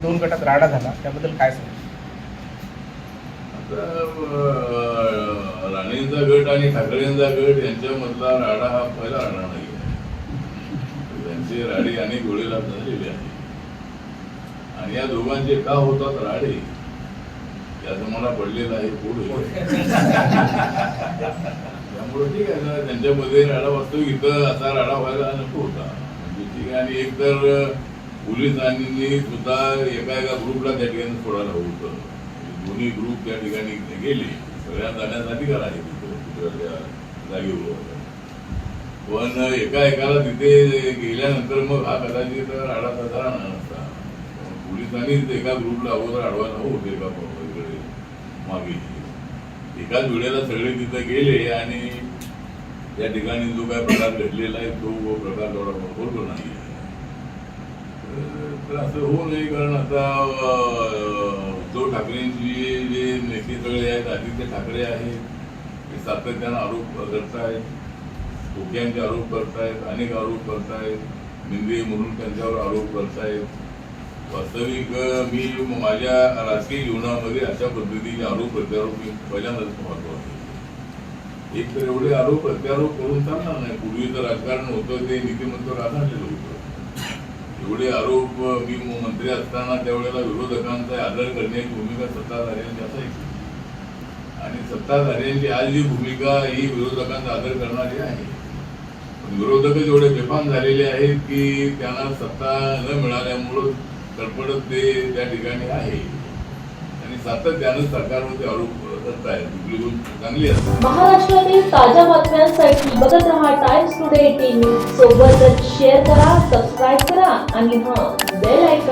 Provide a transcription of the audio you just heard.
दोन गटात राडा झाला त्याबद्दल काय सांगू? आता राणेंचा गट आणि ठाकरेंचा गट यांच्यामधला राडा हा पहिला राडा नाही त्यांचे राडे अनेक वेळेला झालेले आहे आणि या दोघांचे का होतात राडे याचं मला पडलेलं आहे पुढे त्यामुळे ठीक आहे ना त्यांच्यामध्ये राडा वाचतो इथं असा राडा व्हायला नको होता. म्हणजे ठीक आहे आणि एक तर पोलिसांनी सुद्धा एका एका ग्रुपला त्या ठिकाणी सोडायला हवं होतं. म्हणजे दोन्ही ग्रुप त्या ठिकाणी गेले. सगळ्या जाण्यासाठी अधिकार आहे तिथं जागेवर पण एका एकाला तिथे गेल्यानंतर मग हा कदाचित राडा तसा राहणार नसता. पोलिसांनीच एका ग्रुपला अगोदर अडवायला हवं होते एका इकडे मागे. एकाच वेळेला सगळे तिथे गेले आणि त्या ठिकाणी जो काय प्रकार घडलेला आहे तो प्रकार थोडा बरोबर नाही. आहे तर असं होऊ नये कारण आता उद्धव ठाकरेंची जे नेते सगळे आहेत आदित्य ठाकरे आहेत ते सातत्यानं आरोप करतायत धोक्यांचे आरोप करतायत अनेक आरोप करतायत निंदे म्हणून त्यांच्यावर आरोप करतायत. वास्तविक मी माझ्या राजकीय जीवनामध्ये अशा पद्धतीचे आरोप प्रत्यारोप मी पहिल्यांदाच पाहतो आहे एक तर एवढे आरोप प्रत्यारोप करून चालणार नाही. पूर्वीचं राजकारण होतं ते नीतिमत्व राहणारलेलं होतं. एवढे आरोप मी मंत्री असताना त्यावेळेला विरोधकांचा आदर करण्याची भूमिका सत्ताधाऱ्यांची असायची. आणि सत्ताधाऱ्यांची आज जी भूमिका ही विरोधकांचा आदर करणारी आहे. विरोधक एवढे बेफाम झालेले आहेत की त्यांना सत्ता न मिळाल्यामुळं तडफडत ते त्या ठिकाणी आहे. आणि सातत्यानं सरकारवरती आरोप करत आहेत चांगली असते. महाराष्ट्रातील ताज्या बातम्यांसाठी बघत रहा टाइम्स टुडे टीव्ही सोबतच शेअर करा सबस्क्राईब करा आणि हां बेल आयकॉन प्रेस करा